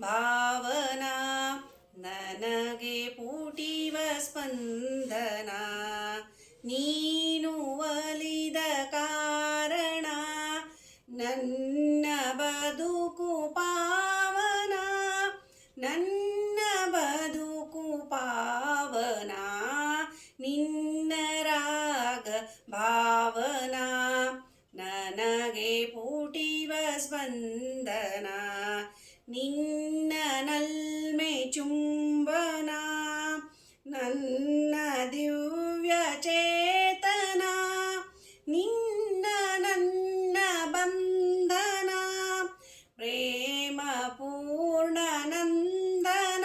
ಭಾವನಾ. ನನಗೆ ಪೂಟಿವ ಸ್ಪಂದನ. ನೀನು ಒಲಿದ ಕಾರಣ. ನನ್ನ ಬದುಕು ಪಾವನ. ನನ್ನ ಬದುಕು ಪಾವನ. ನಿನ್ನ ರಾಗ ಭಾವನಾ. ನಿನ್ನ ನಲ್ಮೆ ಚುಂಬನ ನನ್ನ ದಿವ್ಯ ಚೇತನ ನಿನ್ನ ನನ್ನ ಬಂಧನ ಪ್ರೇಮ ಪೂರ್ಣ ನಂದನ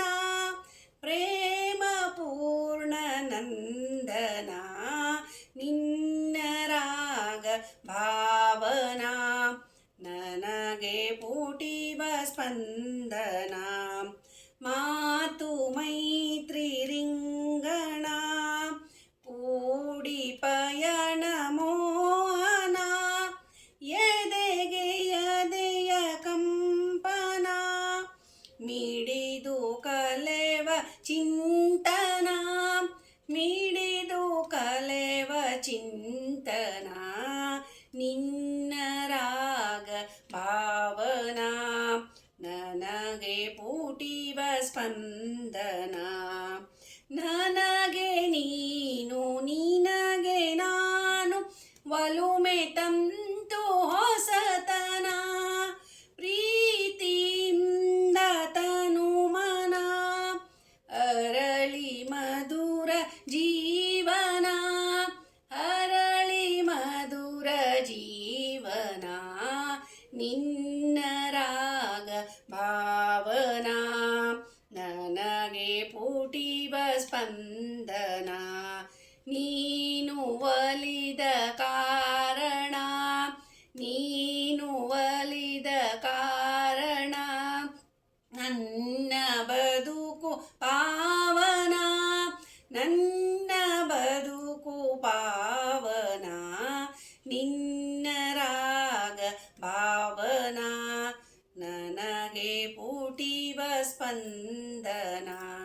ಪ್ರೇಮ ಪೂರ್ಣ ನಂದನ ನಿನ್ನ ರಾಗ ಭಾವನಾ ನನಗೆ ಪೂಟಿ ಸ್ಪಂದನ. ಮಾತು ಮೈತ್ರಿ ರಿಂಗಣ ಪೂಡಿ ಪಯಣ ಮೋಹನ. ಎದೆಗೆ ಎದೆಯ ಕಂಪನ. ಮಿಡಿದು ಕಲೆವ ಚಿಂತನ. ಮಿಡಿದು ಕಲೆವ ಚಿಂತನ. ನಿನ್ನ ಸ್ಪಂದನ? ನನಗೆ ನೀನು, ನೀನಗೆ ನಾನು ಒಲುಮೆ ತಂತು ಹೊಸತನ? ಪ್ರೀತಿಯಿಂದ ತನು ಮನ ಅರಳಿ ಮಧುರ ಜೀವನ? ಅರಳಿ ಮಧುರ ಜೀವನ? ನಿನ್ನ ರಾಗ ಭಾವನಾ ಸ್ಪಂದನ, ನೀನು ಒಲಿದ ಕಾರಣ, ನೀನು ಒಲಿದ ಕಾರಣ, ನನ್ನ ಬದುಕು ಪಾವನ, ನನ್ನ ಬದುಕು ಪಾವನ, ನಿನ್ನ ರಾಗ ಭಾವನ, ನನಗೆ ಪುಟಿವ ಸ್ಪಂದನಾ.